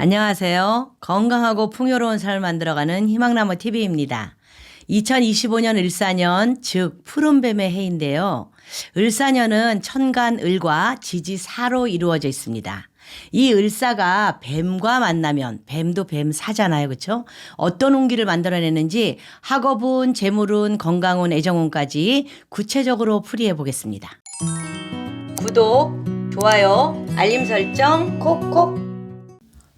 안녕하세요. 건강하고 풍요로운 삶을 만들어가는 희망나무 TV입니다. 2025년 을사년, 즉 푸른뱀의 해인데요. 을사년은 천간 을과 지지 사로 이루어져 있습니다. 이 을사가 뱀과 만나면 뱀도 뱀사잖아요. 그렇죠? 어떤 운기를 만들어내는지 학업운, 재물운, 건강운, 애정운까지 구체적으로 풀이해 보겠습니다. 구독, 좋아요, 알림 설정 콕콕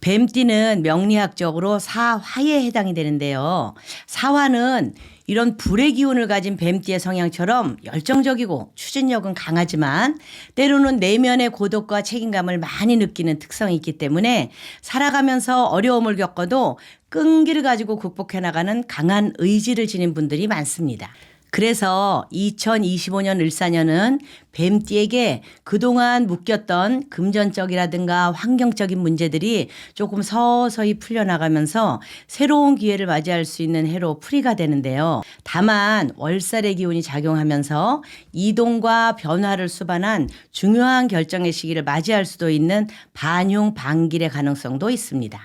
뱀띠는 명리학적으로 사화에 해당이 되는데요. 사화는 이런 불의 기운을 가진 뱀띠의 성향처럼 열정적이고 추진력은 강하지만 때로는 내면의 고독과 책임감을 많이 느끼는 특성이 있기 때문에 살아가면서 어려움을 겪어도 끈기를 가지고 극복해 나가는 강한 의지를 지닌 분들이 많습니다. 그래서 2025년 을사년은 뱀띠에게 그동안 묶였던 금전적이라든가 환경적인 문제들이 조금 서서히 풀려나가면서 새로운 기회를 맞이할 수 있는 해로 풀이가 되는데요. 다만 월살의 기운이 작용하면서 이동과 변화를 수반한 중요한 결정의 시기를 맞이할 수도 있는 반용 반길의 가능성도 있습니다.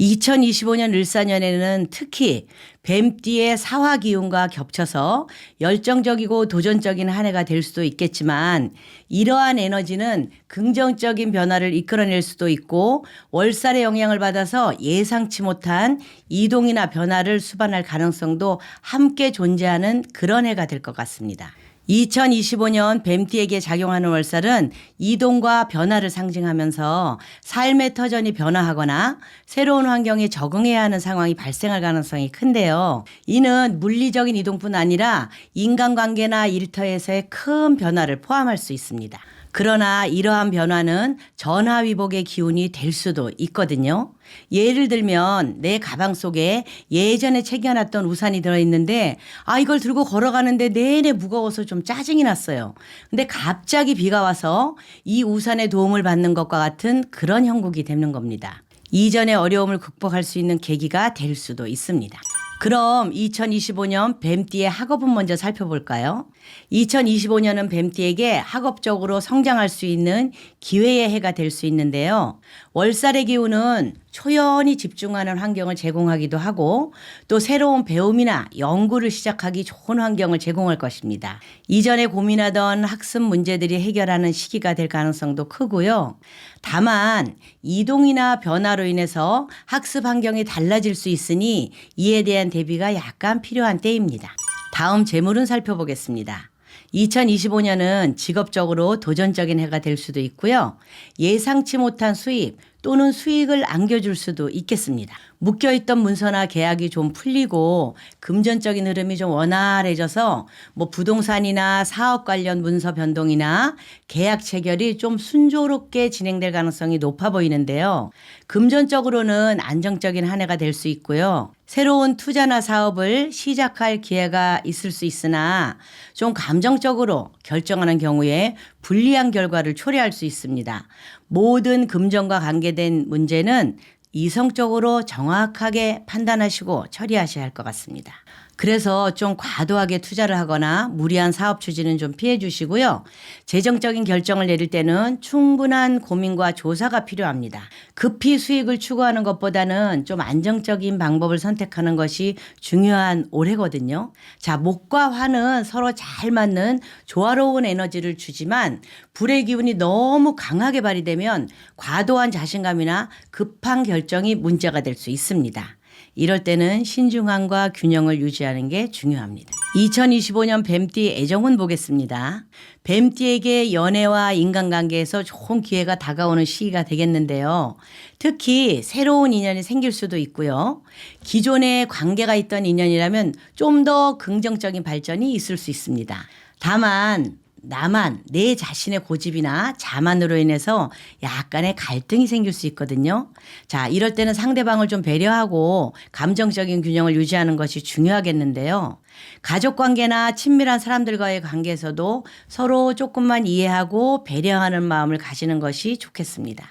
2025년 을사년에는 특히 뱀띠의 사화 기운과 겹쳐서 열정적이고 도전적인 한 해가 될 수도 있겠지만 이러한 에너지는 긍정적인 변화를 이끌어낼 수도 있고 월살의 영향을 받아서 예상치 못한 이동이나 변화를 수반할 가능성도 함께 존재하는 그런 해가 될 것 같습니다. 2025년 뱀띠에게 작용하는 월살은 이동과 변화를 상징하면서 삶의 터전이 변화하거나 새로운 환경에 적응해야 하는 상황이 발생할 가능성이 큰데요. 이는 물리적인 이동뿐 아니라 인간관계나 일터에서의 큰 변화를 포함할 수 있습니다. 그러나 이러한 변화는 전화위복의 기운이 될 수도 있거든요. 예를 들면 내 가방 속에 예전에 챙겨놨던 우산이 들어있는데 아 이걸 들고 걸어가는데 내내 무거워서 좀 짜증이 났어요. 근데 갑자기 비가 와서 이 우산의 도움을 받는 것과 같은 그런 형국이 되는 겁니다. 이전의 어려움을 극복할 수 있는 계기가 될 수도 있습니다. 그럼 2025년 뱀띠의 학업은 먼저 살펴볼까요? 2025년은 뱀띠에게 학업적으로 성장할 수 있는 기회의 해가 될 수 있는데요. 월살의 기운은 초연히 집중하는 환경을 제공하기도 하고 또 새로운 배움이나 연구를 시작하기 좋은 환경을 제공할 것입니다. 이전에 고민하던 학습 문제들이 해결하는 시기가 될 가능성도 크고요. 다만 이동이나 변화로 인해서 학습 환경이 달라질 수 있으니 이에 대한 대비가 약간 필요한 때입니다. 다음 재물은 살펴보겠습니다. 2025년은 직업적으로 도전적인 해가 될 수도 있고요. 예상치 못한 수입 또는 수익을 안겨줄 수도 있겠습니다. 묶여있던 문서나 계약이 좀 풀리고 금전적인 흐름이 좀 원활해져서 뭐 부동산이나 사업 관련 문서 변동이나 계약 체결이 좀 순조롭게 진행될 가능성이 높아 보이는데요. 금전적으로는 안정적인 한 해가 될 수 있고요. 새로운 투자나 사업을 시작할 기회가 있을 수 있으나 좀 감정적으로 결정하는 경우에 불리한 결과를 초래할 수 있습니다. 모든 금전과 관계된 문제는 이성적으로 정확하게 판단하시고 처리하셔야 할 것 같습니다. 그래서 좀 과도하게 투자를 하거나 무리한 사업 추진은 좀 피해 주시고요. 재정적인 결정을 내릴 때는 충분한 고민과 조사가 필요합니다. 급히 수익을 추구하는 것보다는 좀 안정적인 방법을 선택하는 것이 중요한 올해거든요. 자, 목과 화는 서로 잘 맞는 조화로운 에너지를 주지만 불의 기운이 너무 강하게 발휘되면 과도한 자신감이나 급한 결정이 문제가 될 수 있습니다. 이럴 때는 신중함과 균형을 유지하는 게 중요합니다. 2025년 뱀띠 애정운 보겠습니다. 뱀띠에게 연애와 인간관계에서 좋은 기회가 다가오는 시기가 되겠는데요. 특히 새로운 인연이 생길 수도 있고요. 기존에 관계가 있던 인연이라면 좀 더 긍정적인 발전이 있을 수 있습니다. 다만 나만 내 자신의 고집이나 자만으로 인해서 약간의 갈등이 생길 수 있거든요. 자, 이럴 때는 상대방을 좀 배려하고 감정적인 균형을 유지하는 것이 중요하겠는데요. 가족 관계나 친밀한 사람들과의 관계에서도 서로 조금만 이해하고 배려하는 마음을 가지는 것이 좋겠습니다.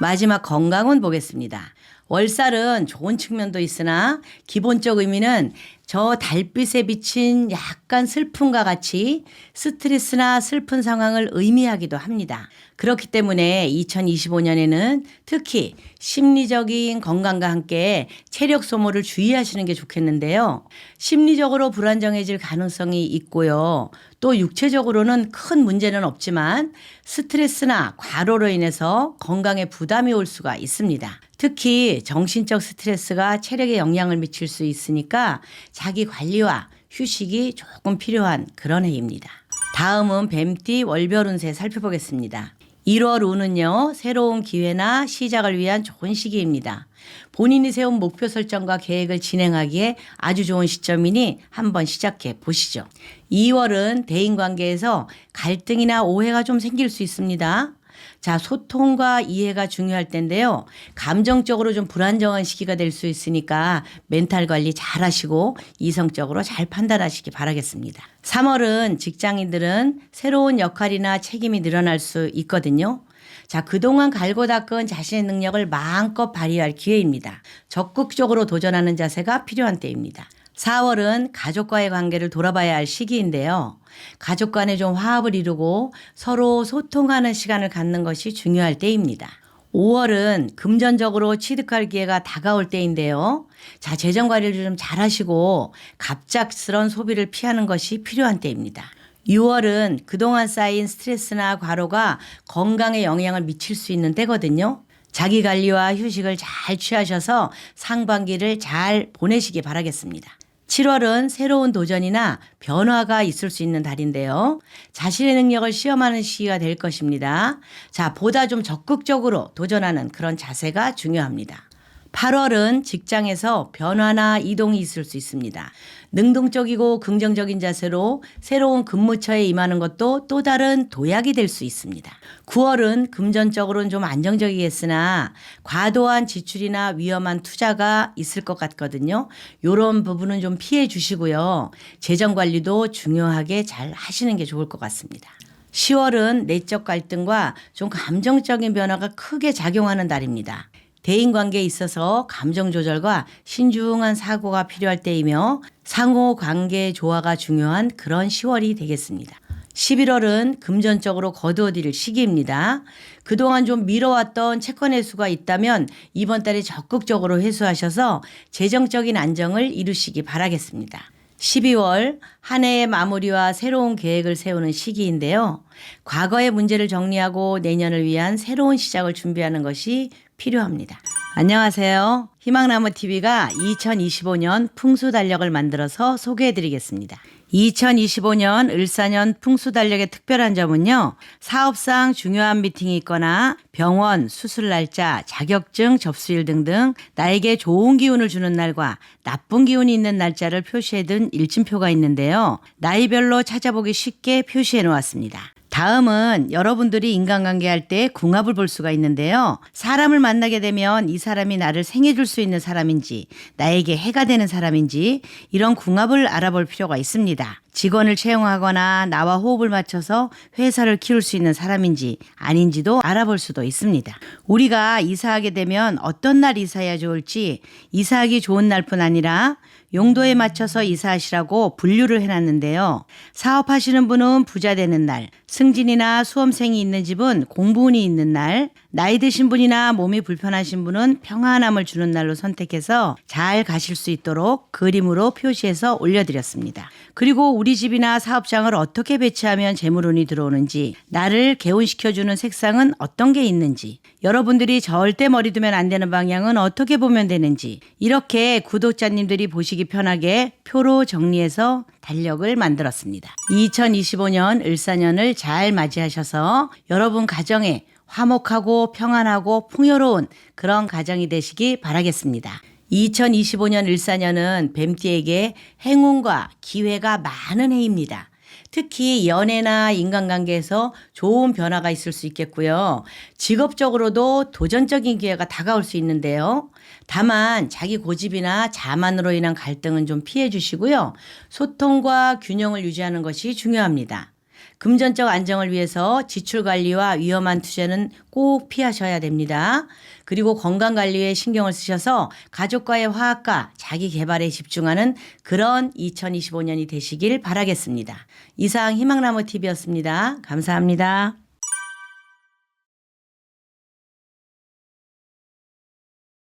마지막 건강은 보겠습니다. 월살은 좋은 측면도 있으나 기본적 의미는 저 달빛에 비친 약간 슬픔과 같이 스트레스나 슬픈 상황을 의미하기도 합니다. 그렇기 때문에 2025년에는 특히 심리적인 건강과 함께 체력 소모를 주의하시는 게 좋겠는데요. 심리적으로 불안정해질 가능성이 있고요. 또 육체적으로는 큰 문제는 없지만 스트레스나 과로로 인해서 건강에 부담이 올 수가 있습니다. 특히 정신적 스트레스가 체력에 영향을 미칠 수 있으니까 자기 관리와 휴식이 조금 필요한 그런 해입니다. 다음은 뱀띠 월별 운세 살펴보겠습니다. 1월 운은요, 새로운 기회나 시작을 위한 좋은 시기입니다. 본인이 세운 목표 설정과 계획을 진행하기에 아주 좋은 시점이니 한번 시작해 보시죠. 2월은 대인 관계에서 갈등이나 오해가 좀 생길 수 있습니다. 자, 소통과 이해가 중요할 텐데요. 감정적으로 좀 불안정한 시기가 될 수 있으니까 멘탈 관리 잘 하시고 이성적으로 잘 판단하시기 바라겠습니다. 3월은 직장인들은 새로운 역할이나 책임이 늘어날 수 있거든요. 자, 그동안 갈고 닦은 자신의 능력을 마음껏 발휘할 기회입니다. 적극적으로 도전하는 자세가 필요한 때입니다. 4월은 가족과의 관계를 돌아봐야 할 시기인데요. 가족 간에 좀 화합을 이루고 서로 소통하는 시간을 갖는 것이 중요할 때입니다. 5월은 금전적으로 취득할 기회가 다가올 때인데요. 자, 재정 관리를 좀 잘 하시고 갑작스런 소비를 피하는 것이 필요한 때입니다. 6월은 그동안 쌓인 스트레스나 과로가 건강에 영향을 미칠 수 있는 때거든요. 자기 관리와 휴식을 잘 취하셔서 상반기를 잘 보내시기 바라겠습니다. 7월은 새로운 도전이나 변화가 있을 수 있는 달인데요. 자신의 능력을 시험하는 시기가 될 것입니다. 자, 보다 좀 적극적으로 도전하는 그런 자세가 중요합니다. 8월은 직장에서 변화나 이동이 있을 수 있습니다. 능동적이고 긍정적인 자세로 새로운 근무처에 임하는 것도 또 다른 도약이 될 수 있습니다. 9월은 금전적으로는 좀 안정적이겠으나 과도한 지출이나 위험한 투자가 있을 것 같거든요. 이런 부분은 좀 피해 주시고요. 재정 관리도 중요하게 잘 하시는 게 좋을 것 같습니다. 10월은 내적 갈등과 좀 감정적인 변화가 크게 작용하는 달입니다. 대인 관계에 있어서 감정 조절과 신중한 사고가 필요할 때이며 상호 관계 조화가 중요한 그런 10월이 되겠습니다. 11월은 금전적으로 거두어드릴 시기입니다. 그동안 좀 미뤄왔던 채권 회수가 있다면 이번 달에 적극적으로 회수하셔서 재정적인 안정을 이루시기 바라겠습니다. 12월 한 해의 마무리와 새로운 계획을 세우는 시기인데요. 과거의 문제를 정리하고 내년을 위한 새로운 시작을 준비하는 것이 필요합니다. 안녕하세요. 희망나무 TV가 2025년 풍수 달력을 만들어서 소개해 드리겠습니다. 2025년 을사년 풍수 달력의 특별한 점은요. 사업상 중요한 미팅이 있거나 병원, 수술 날짜, 자격증 접수일 등등 나에게 좋은 기운을 주는 날과 나쁜 기운이 있는 날짜를 표시해 둔 일진표가 있는데요. 나이별로 찾아보기 쉽게 표시해 놓았습니다. 다음은 여러분들이 인간관계 할 때 궁합을 볼 수가 있는데요. 사람을 만나게 되면 이 사람이 나를 생해줄 수 있는 사람인지, 나에게 해가 되는 사람인지, 이런 궁합을 알아볼 필요가 있습니다. 직원을 채용하거나 나와 호흡을 맞춰서 회사를 키울 수 있는 사람인지 아닌지도 알아볼 수도 있습니다. 우리가 이사하게 되면 어떤 날 이사해야 좋을지 이사하기 좋은 날뿐 아니라 용도에 맞춰서 이사하시라고 분류를 해놨는데요. 사업하시는 분은 부자 되는 날, 승진이나 수험생이 있는 집은 공부운이 있는 날, 나이 드신 분이나 몸이 불편하신 분은 평안함을 주는 날로 선택해서 잘 가실 수 있도록 그림으로 표시해서 올려드렸습니다. 그리고 우리 집이나 사업장을 어떻게 배치하면 재물운이 들어오는지, 나를 개운시켜주는 색상은 어떤 게 있는지, 여러분들이 절대 머리 두면 안 되는 방향은 어떻게 보면 되는지, 이렇게 구독자님들이 보시기 편하게 표로 정리해서 달력을 만들었습니다. 2025년 을사년을 잘 맞이하셔서 여러분 가정에 화목하고 평안하고 풍요로운 그런 가정이 되시기 바라겠습니다. 2025년 을사년은 뱀띠에게 행운과 기회가 많은 해입니다. 특히 연애나 인간관계에서 좋은 변화가 있을 수 있겠고요. 직업적으로도 도전적인 기회가 다가올 수 있는데요. 다만 자기 고집이나 자만으로 인한 갈등은 좀 피해 주시고요. 소통과 균형을 유지하는 것이 중요합니다. 금전적 안정을 위해서 지출 관리와 위험한 투자는 꼭 피하셔야 됩니다. 그리고 건강 관리에 신경을 쓰셔서 가족과의 화합과 자기 개발에 집중하는 그런 2025년이 되시길 바라겠습니다. 이상 희망나무 TV였습니다. 감사합니다.